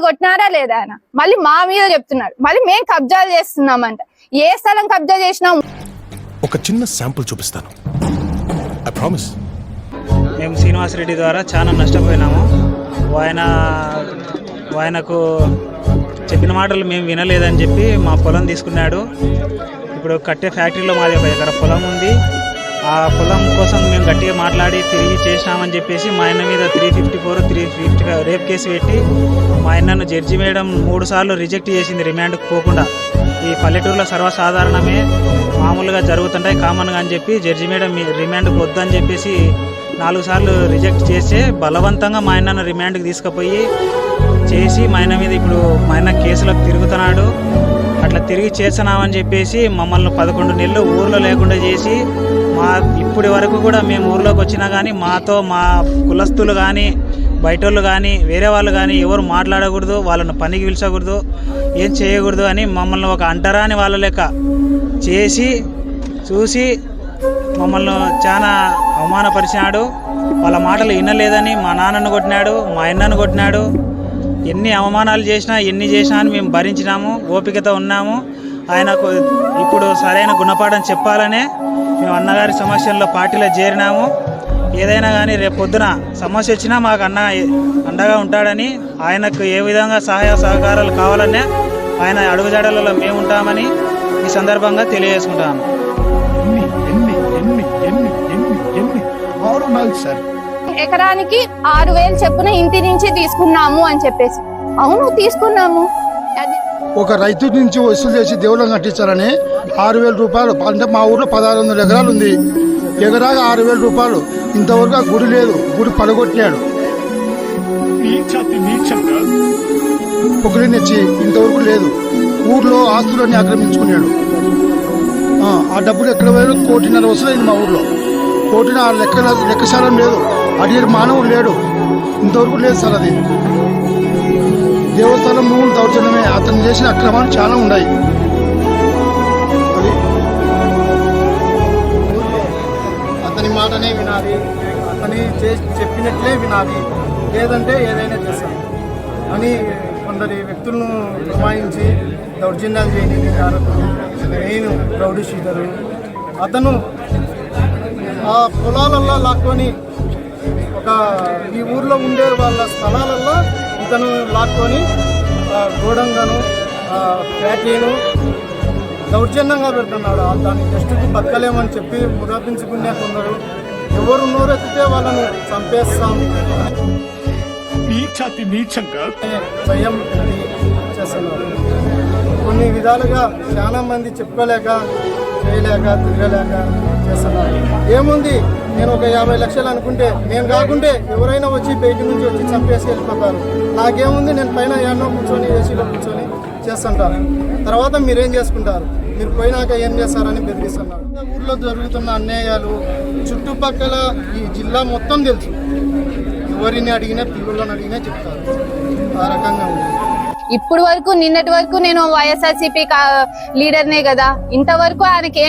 మమ్మల్ని కొట్టినారా లేదా ఆయన? మళ్ళీ మా మీద చెప్తున్నాడు. మళ్ళీ మేము కబ్జాలు చేస్తున్నామంట. ఏ స్థలం కబ్జా చేసినాం? ఒక చిన్న శాంపుల్ చూపిస్తాను. ఐ ప్రామిస్ మేము శ్రీనివాసరెడ్డి ద్వారా చాలా నష్టపోయినాము. ఆయన ఆయనకు చెప్పిన మాటలు మేము వినలేదని చెప్పి మా పొలం తీసుకున్నాడు. ఇప్పుడు కట్టే ఫ్యాక్టరీలో మాది ఒక ఎకర పొలం ఉంది. ఆ పొలం కోసం మేము గట్టిగా మాట్లాడి తిరిగి చేసినామని చెప్పేసి మా ఆయన మీద three fifty four three fifty rape case పెట్టి మా ఆయనను జడ్జి మేడం మూడు సార్లు రిజెక్ట్ చేసింది రిమాండ్ పోకుండా. ఈ పల్లెటూరులో సర్వసాధారణమే. మామూలుగా జరుగుతుంటాయి కామన్గా అని చెప్పి జడ్జి మేడం రిమాండ్ రిమాండ్కి వద్దని చెప్పేసి నాలుగు సార్లు రిజెక్ట్ చేస్తే బలవంతంగా మా ఆయనను రిమాండ్కి తీసుకుపోయి చేసి మా ఆయన మీద ఇప్పుడు మా ఆయన కేసులకు తిరుగుతున్నాడు. అట్లా తిరిగి చేస్తున్నామని చెప్పేసి మమ్మల్ని పదకొండు నెలలు ఊర్లో లేకుండా చేసి మా ఇప్పటి వరకు కూడా మేము ఊర్లోకి వచ్చినా కానీ మాతో మా కులస్తులు కానీ బయటోళ్ళు కానీ వేరే వాళ్ళు కానీ ఎవరు మాట్లాడకూడదు వాళ్ళని పనికి పిలిచకూడదు ఏం చేయకూడదు అని మమ్మల్ని ఒక అంటరాని వాళ్ళ లెక్క చేసి చూసి మమ్మల్ని చాలా అవమానపరిచినాడు. వాళ్ళ మాటలు వినలేదని మా నాన్నను కొట్టినాడు మా అన్నను కొట్టినాడు. ఎన్ని అవమానాలు చేసినా ఎన్ని చేసినా అని మేము భరించినాము ఓపికతో ఉన్నాము. ఆయనకు ఇప్పుడు సరైన గుణపాఠం చెప్పాలనే మేము అన్నగారి సమస్యల్లో పార్టీలో చేరినాము. ఏదైనా కానీ రేపు పొద్దున సమస్య వచ్చినా మాకు అన్న అండగా ఉంటాడని ఆయనకు ఏ విధంగా సహాయ సహకారాలు కావాలనే ఆయన అడుగుజాడలలో మేము ఉంటామని ఈ సందర్భంగా సార్. ఎకరానికి ఆరు వేలు చెప్పున ఇంటి నుంచి తీసుకున్నాము అని చెప్పేసి. అవును తీసుకున్నాము. ఒక రైతు నుంచి వసూలు చేసి దేవుళ్ళం కట్టించాలని ఆరు వేల రూపాయలు అంటే మా ఊర్లో పదహారు వందల ఎకరాలు ఉంది. ఎకరాగా ఆరు వేల రూపాయలు. ఇంతవరకు ఆ గుడి లేదు గుడి పడగొట్టినాడు. పొగిలి తెచ్చి ఇంతవరకు లేదు. ఊర్లో ఆస్తులన్నీ ఆక్రమించుకున్నాడు. ఆ, డబ్బులు ఎక్కడ పోయాడు కోటిన్నర వసూలైంది మా ఊర్లో. కోటిన లెక్క లెక్కశాలం లేదు. అడిగే మానవుడు లేడు. ఇంతవరకు లేదు సార్ అది. భూములు అతను చేసిన అక్రమాలు చాలా ఉన్నాయి. అది అతని మాటనే వినాలి అతని చెప్పినట్లే వినాలి లేదంటే ఏదైనా చేస్తాం. అని కొందరి వ్యక్తులను ప్రమాయించి దౌర్జన్యాలు చేయని కారకుడు నేను రౌడీ షీటరు. అతను ఆ పొలాలల్లో లాక్కొని ఒక ఈ ఊర్లో ఉండే వాళ్ళ స్థలాలలో ఇతను లాక్కొని గోడంగాను ఆ, ఫ్యాక్టరీను దౌర్జన్యంగా పెడుతున్నాడు. ఆ దాన్ని జస్టుకి బతకలేమని చెప్పి మురాపించుకునే కొందరు ఎవరు నోరెత్తితే వాళ్ళను చంపేస్తాం. నీచాతి నీచంగా భయం చేస్తున్నారు. కొన్ని విధాలుగా చాలా మంది చెప్పుకోలేక చేయలేక తిరగలేక చేస్తున్నారు. ఏముంది? నేను ఒక యాభై లక్షలు అనుకుంటే నేను కాకుంటే ఎవరైనా వచ్చి బయట నుంచి వచ్చి చంపేసి వెళ్ళిపోతారు. నాకేముంది నేను పైన ఎన్నో కూర్చొని ఏసీలో కూర్చొని చేస్తుంటాను. తర్వాత మీరేం చేసుకుంటారు? మీరు పోయినాక ఏం చేస్తారని బెదిరిస్తున్నారు. ఊర్లో జరుగుతున్న అన్యాయాలు చుట్టుపక్కల ఈ జిల్లా మొత్తం తెలుసు. ఎవరిని అడిగినా పిల్లలను అడిగినా చెప్తారు. ఆ రకంగా ఉంది. ఇప్పుడు వరకు నిన్నటి వరకు నేను వైఎస్ఆర్సీపీ లీడర్నే కదా. ఇంతవరకు ఆయనకి